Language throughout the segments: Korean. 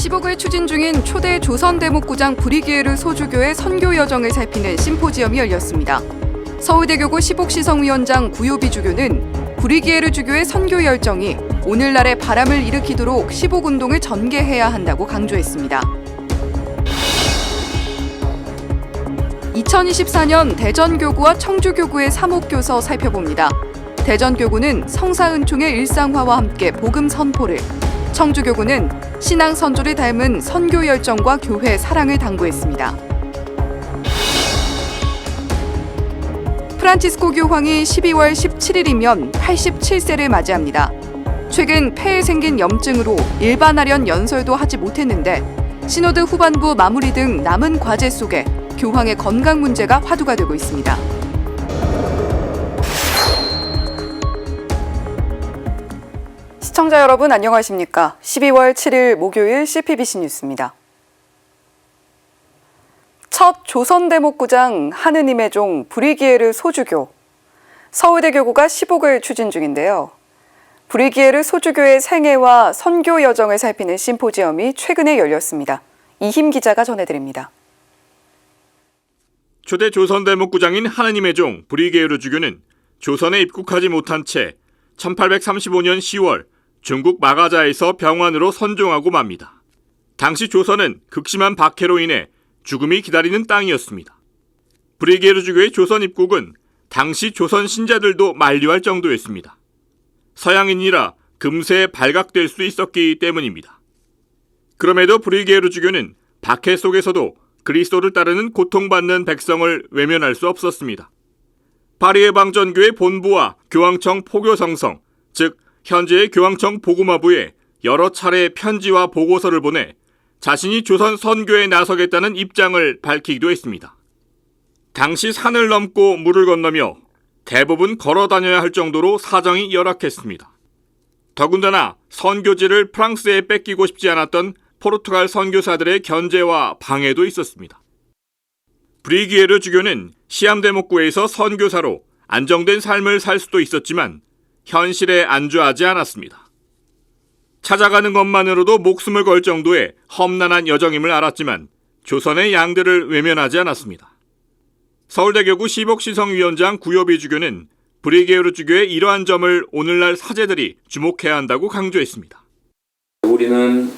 시복을 추진 중인 초대 조선대목구장 브리기에르 소주교의 선교 여정을 살피는 심포지엄이 열렸습니다. 서울대교구 시복시성위원장 구요비 주교는 브리기에르 주교의 선교 열정이 오늘날의 바람을 일으키도록 시복운동을 전개해야 한다고 강조했습니다. 2024년 대전교구와 청주교구의 사목교서 살펴봅니다. 대전교구는 성사은총의 일상화와 함께 복음 선포를, 청주교구는 신앙 선조를 닮은 선교 열정과 교회 사랑을 당부했습니다. 프란치스코 교황이 12월 17일이면 87세를 맞이합니다. 최근 폐에 생긴 염증으로 일반하련 연설도 하지 못했는데 시노드 후반부 마무리 등 남은 과제 속에 교황의 건강 문제가 화두가 되고 있습니다. 시청자 여러분 안녕하십니까? 12월 7일 목요일 CPBC 뉴스입니다. 첫 조선대목구장 하느님의 종 브리기에르 소주교 서울대 교구가 시복을 추진 중인데요. 브리기에르 소주교의 생애와 선교 여정을 살피는 심포지엄이 최근에 열렸습니다. 이힘 기자가 전해드립니다. 초대 조선 대목구장인 하느님의 종 브리게르 주교는 조선에 입국하지 못한 채 1835년 10월 중국 마가자에서 병환으로 선종하고 맙니다. 당시 조선은 극심한 박해로 인해 죽음이 기다리는 땅이었습니다. 브리게르 주교의 조선 입국은 당시 조선 신자들도 만류할 정도였습니다. 서양인이라 금세 발각될 수 있었기 때문입니다. 그럼에도 브리게르 주교는 박해 속에서도 그리스도를 따르는 고통받는 백성을 외면할 수 없었습니다. 파리의 방전교회 본부와 교황청 포교성성, 즉 현재의 교황청 보고마부에 여러 차례 편지와 보고서를 보내 자신이 조선 선교에 나서겠다는 입장을 밝히기도 했습니다. 당시 산을 넘고 물을 건너며 대부분 걸어 다녀야 할 정도로 사정이 열악했습니다. 더군다나 선교지를 프랑스에 뺏기고 싶지 않았던 포르투갈 선교사들의 견제와 방해도 있었습니다. 브리기에르 주교는 시암 대목구에서 선교사로 안정된 삶을 살 수도 있었지만 현실에 안주하지 않았습니다. 찾아가는 것만으로도 목숨을 걸 정도의 험난한 여정임을 알았지만 조선의 양들을 외면하지 않았습니다. 서울대교구 시복시성위원장 구요비 주교는 브리게르 주교의 이러한 점을 오늘날 사제들이 주목해야 한다고 강조했습니다. 우리는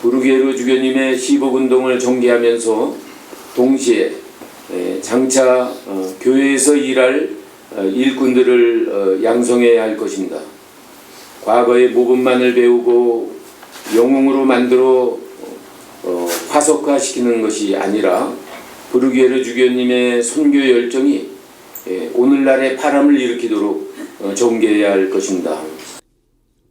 부르게르 주교님의 시복운동을 전개하면서 동시에 에, 장차 어, 교회에서 일할 어, 일꾼들을 어, 양성해야 할 것입니다. 과거의 모범만을 배우고 영웅으로 만들어 어, 화석화시키는 것이 아니라 부르게르 주교님의 선교 열정이 에, 오늘날의 바람을 일으키도록 어, 전개해야 할 것입니다.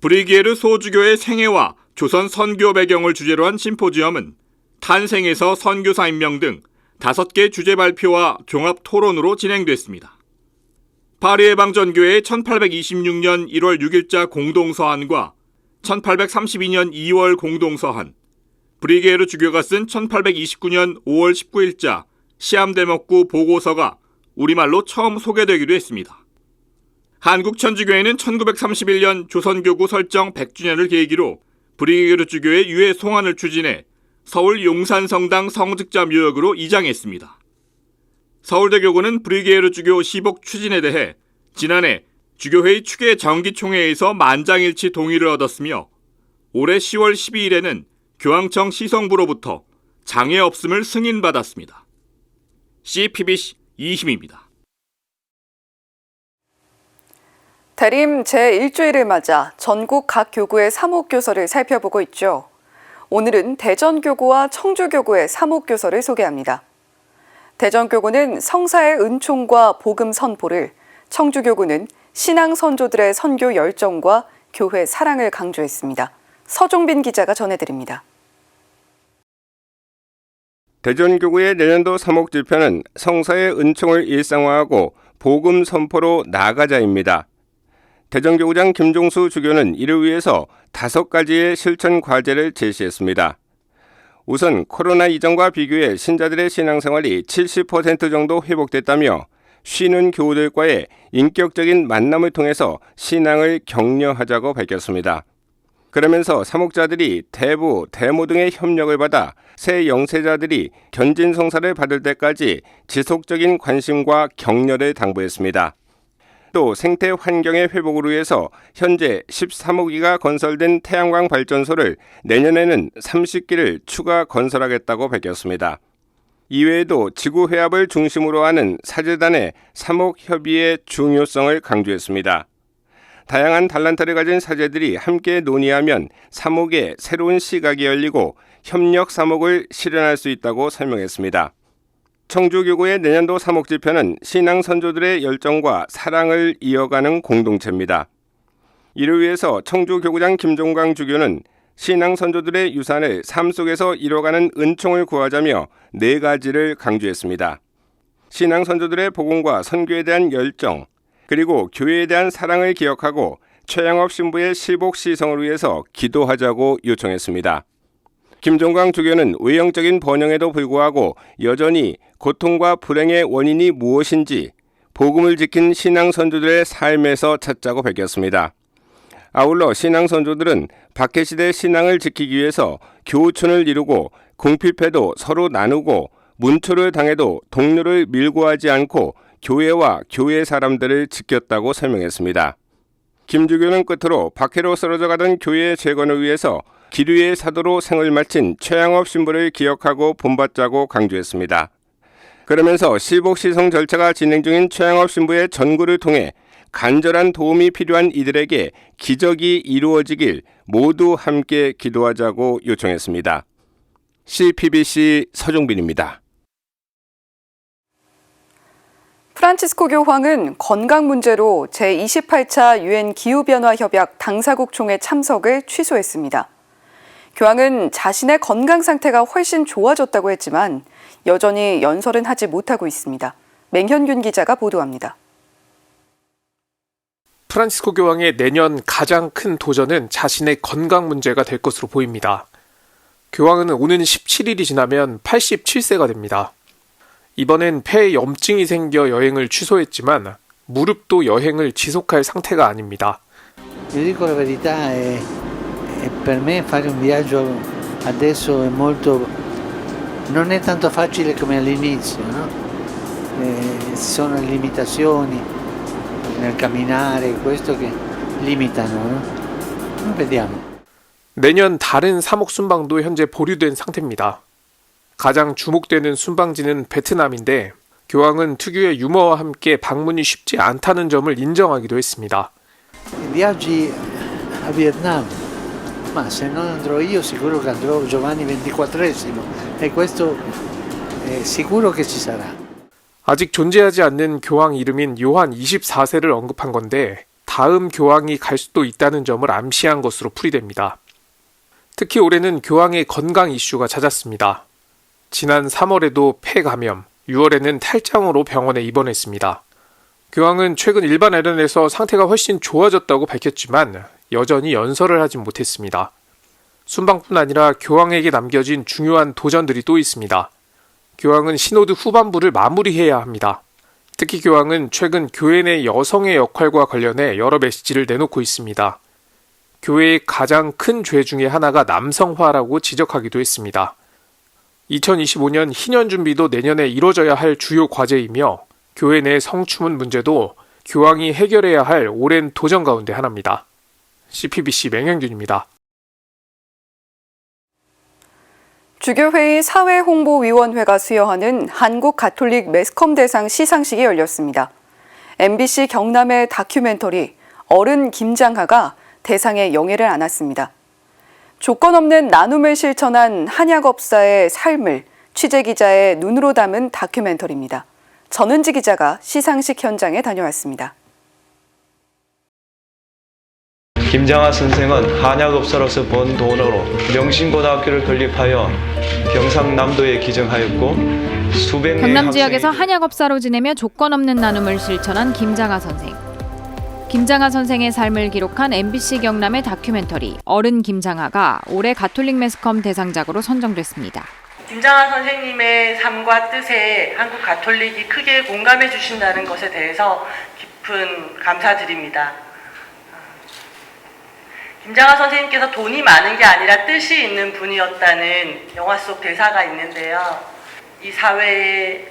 브리기에르 소주교의 생애와 조선 선교 배경을 주제로 한 심포지엄은 탄생에서 선교사 임명 등 다섯 개 주제 발표와 종합 토론으로 진행됐습니다. 파리의 방전교회의 1826년 1월 6일자 공동서한과 1832년 2월 공동서한, 브리게르 주교가 쓴 1829년 5월 19일자 시암 대목구 보고서가 우리말로 처음 소개되기도 했습니다. 한국천주교회는 1931년 조선교구 설정 100주년을 계기로 브리게르 주교의 유해 송환을 추진해 서울 용산성당 성직자 묘역으로 이장했습니다. 서울대 교구는 브리게르 주교 시복 추진에 대해 지난해 주교회의 추계 정기총회에서 만장일치 동의를 얻었으며 올해 10월 12일에는 교황청 시성부로부터 장애 없음을 승인받았습니다. CPBC 이힘입니다. 대림 제1주일을 맞아 전국 각 교구의 사목교서를 살펴보고 있죠. 오늘은 대전교구와 청주교구의 사목교서를 소개합니다. 대전교구는 성사의 은총과 복음 선포를, 청주교구는 신앙 선조들의 선교 열정과 교회 사랑을 강조했습니다. 서종빈 기자가 전해드립니다. 대전교구의 내년도 사목지표는 성사의 은총을 일상화하고 복음 선포로 나가자입니다. 대전교구장 김종수 주교는 이를 위해서 다섯 가지의 실천 과제를 제시했습니다. 우선 코로나 이전과 비교해 신자들의 신앙생활이 70% 정도 회복됐다며 쉬는 교우들과의 인격적인 만남을 통해서 신앙을 격려하자고 밝혔습니다. 그러면서 사목자들이 대부, 대모 등의 협력을 받아 새 영세자들이 견진 성사를 받을 때까지 지속적인 관심과 격려를 당부했습니다. 또 생태 환경의 회복을 위해서 현재 13호기가 건설된 태양광 발전소를 내년에는 30기를 추가 건설하겠다고 밝혔습니다. 이외에도 지구 회합을 중심으로 하는 사재단의 사목 협의의 중요성을 강조했습니다. 다양한 달란트를 가진 사제들이 함께 논의하면 사목에 새로운 시각이 열리고 협력 사목을 실현할 수 있다고 설명했습니다. 청주교구의 내년도 사목지편은 신앙 선조들의 열정과 사랑을 이어가는 공동체입니다. 이를 위해서 청주교구장 김종광 주교는 신앙 선조들의 유산을 삶 속에서 이뤄가는 은총을 구하자며 네 가지를 강조했습니다. 신앙 선조들의 복음과 선교에 대한 열정, 그리고 교회에 대한 사랑을 기억하고 최양업 신부의 실복 시성을 위해서 기도하자고 요청했습니다. 김종광 주교는 외형적인 번영에도 불구하고 여전히 고통과 불행의 원인이 무엇인지 복음을 지킨 신앙 선조들의 삶에서 찾자고 밝혔습니다. 아울러 신앙 선조들은 박해 시대 신앙을 지키기 위해서 교우촌을 이루고 궁핍해도 서로 나누고 문초를 당해도 동료를 밀고 하지 않고 교회와 교회 사람들을 지켰다고 설명했습니다. 김주교는 끝으로 박해로 쓰러져 가던 교회의 재건을 위해서 기류의 사도로 생을 마친 최양업 신부를 기억하고 본받자고 강조했습니다. 그러면서 실복시성 절차가 진행 중인 최양업 신부의 전구를 통해 간절한 도움이 필요한 이들에게 기적이 이루어지길 모두 함께 기도하자고 요청했습니다. CPBC 서종빈입니다. 프란치스코 교황은 건강 문제로 제28차 유엔 기후변화 협약 당사국 총회 참석을 취소했습니다. 교황은 자신의 건강 상태가 훨씬 좋아졌다고 했지만 여전히 연설은 하지 못하고 있습니다. 맹현균 기자가 보도합니다. 프란시스코 교황의 내년 가장 큰 도전은 자신의 건강 문제가 될 것으로 보입니다. 교황은 오는 17일이 지나면 87세가 됩니다. 이번엔 폐에 염증이 생겨 여행을 취소했지만 무릎도 여행을 지속할 상태가 아닙니다. È per me fare un viaggio adesso è molto... non è tanto facile come all'inizio, no? Eh, ci sono limitazioni nel camminare, questo che limitano, no? Vediamo. 내년 다른 사목 순방도 현재 보류된 상태입니다. 가장 주목되는 순방지는 베트남인데 교황은 특유의 유머와 함께 방문이 쉽지 않다는 점을 인정하기도 했습니다. Viaggi a Vietnam, ma se non andrò io sicuro che andrò Giovanni XXIV e questo è sicuro che ci sarà. 아직 존재하지 않는 교황 이름인 요한 24세를 언급한 건데 다음 교황이 갈 수도 있다는 점을 암시한 것으로 풀이됩니다. 특히 올해는 교황의 건강 이슈가 잦았습니다. 지난 3월에도 폐 감염, 6월에는 탈장으로 병원에 입원했습니다. 교황은 최근 일반 애련에서 상태가 훨씬 좋아졌다고 밝혔지만 여전히 연설을 하진 못했습니다. 순방뿐 아니라 교황에게 남겨진 중요한 도전들이 또 있습니다. 교황은 신호드 후반부를 마무리해야 합니다. 특히 교황은 최근 교회 내 여성의 역할과 관련해 여러 메시지를 내놓고 있습니다. 교회의 가장 큰 죄 중에 하나가 남성화라고 지적하기도 했습니다. 2025년 희년 준비도 내년에 이뤄져야 할 주요 과제이며 교회 내 성추문 문제도 교황이 해결해야 할 오랜 도전 가운데 하나입니다. CPBC 맹현균입니다. 주교회의 사회홍보위원회가 수여하는 한국 가톨릭 매스컴 대상 시상식이 열렸습니다. MBC 경남의 다큐멘터리 어른 김장하가 대상의 영예를 안았습니다. 조건 없는 나눔을 실천한 한약업사의 삶을 취재 기자의 눈으로 담은 다큐멘터리입니다. 전은지 기자가 시상식 현장에 다녀왔습니다. 김장하 선생은 한약업사로서 번 돈으로 명신고등학교를 건립하여 경상남도에 기증하였고 수백 명의 경남 지역에서 학생이 한약업사로 지내며 조건 없는 나눔을 실천한 김장하 선생. 김장하 선생의 삶을 기록한 MBC 경남의 다큐멘터리 어른 김장하가 올해 가톨릭 매스컴 대상작으로 선정됐습니다. 김장하 선생님의 삶과 뜻에 한국 가톨릭이 크게 공감해 주신다는 것에 대해서 깊은 감사드립니다. 김장하 선생님께서 돈이 많은 게 아니라 뜻이 있는 분이었다는 영화 속 대사가 있는데요. 이 사회에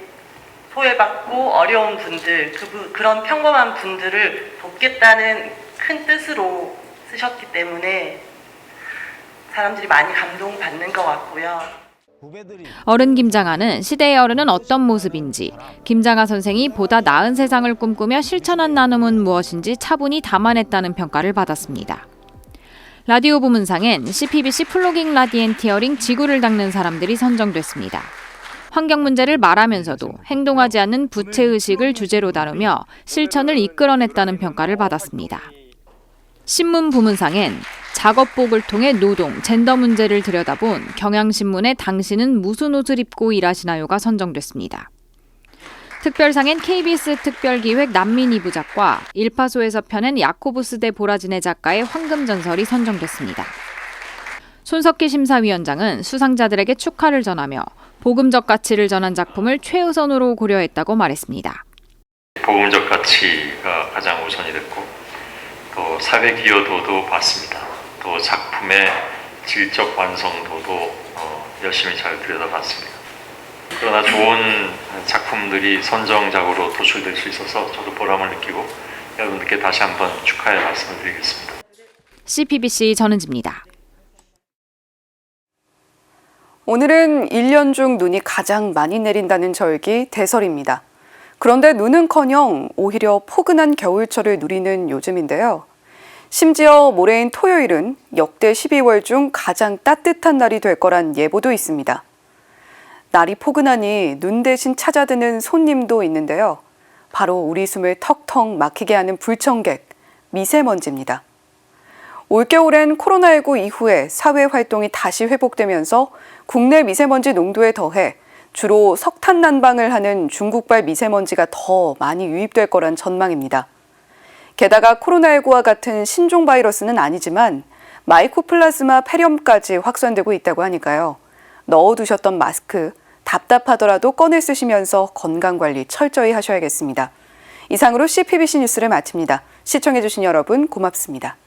소외받고 어려운 분들, 그, 그런 평범한 분들을 돕겠다는 큰 뜻으로 쓰셨기 때문에 사람들이 많이 감동받는 것 같고요. 어른 김장하는 시대의 어른은 어떤 모습인지, 김장하 선생이 보다 나은 세상을 꿈꾸며 실천한 나눔은 무엇인지 차분히 담아냈다는 평가를 받았습니다. 라디오 부문상엔 CPBC 플로깅 라디엔티어링 지구를 닦는 사람들이 선정됐습니다. 환경 문제를 말하면서도 행동하지 않는 부채 의식을 주제로 다루며 실천을 이끌어냈다는 평가를 받았습니다. 신문 부문상엔 작업복을 통해 노동, 젠더 문제를 들여다본 경향신문의 당신은 무슨 옷을 입고 일하시나요가 선정됐습니다. 특별상엔 KBS 특별기획 난민 이부 작가, 일파소에서 펴낸 야코부스 대 보라진의 작가의 황금전설이 선정됐습니다. 손석희 심사위원장은 수상자들에게 축하를 전하며 복음적 가치를 전한 작품을 최우선으로 고려했다고 말했습니다. 복음적 가치가 가장 우선이 됐고 또 사회 기여도도 봤습니다. 또 작품의 질적 완성도도 어, 열심히 잘 들여다봤습니다. 그러나 좋은 작품들이 선정작으로 도출될 수 있어서 저도 보람을 느끼고 여러분들께 다시 한번 축하의 말씀을 드리겠습니다. CPBC 전은지입니다. 오늘은 1년 중 눈이 가장 많이 내린다는 절기 대설입니다. 그런데 눈은커녕 오히려 포근한 겨울철을 누리는 요즘인데요. 심지어 모레인 토요일은 역대 12월 중 가장 따뜻한 날이 될 거란 예보도 있습니다. 날이 포근하니 눈 대신 찾아드는 손님도 있는데요. 바로 우리 숨을 턱턱 막히게 하는 불청객, 미세먼지입니다. 올겨울엔 코로나19 이후에 사회 활동이 다시 회복되면서 국내 미세먼지 농도에 더해 주로 석탄 난방을 하는 중국발 미세먼지가 더 많이 유입될 거란 전망입니다. 게다가 코로나19와 같은 신종 바이러스는 아니지만 마이코플라즈마 폐렴까지 확산되고 있다고 하니까요. 넣어두셨던 마스크 답답하더라도 꺼내 쓰시면서 건강관리 철저히 하셔야겠습니다. 이상으로 CPBC 뉴스를 마칩니다. 시청해주신 여러분 고맙습니다.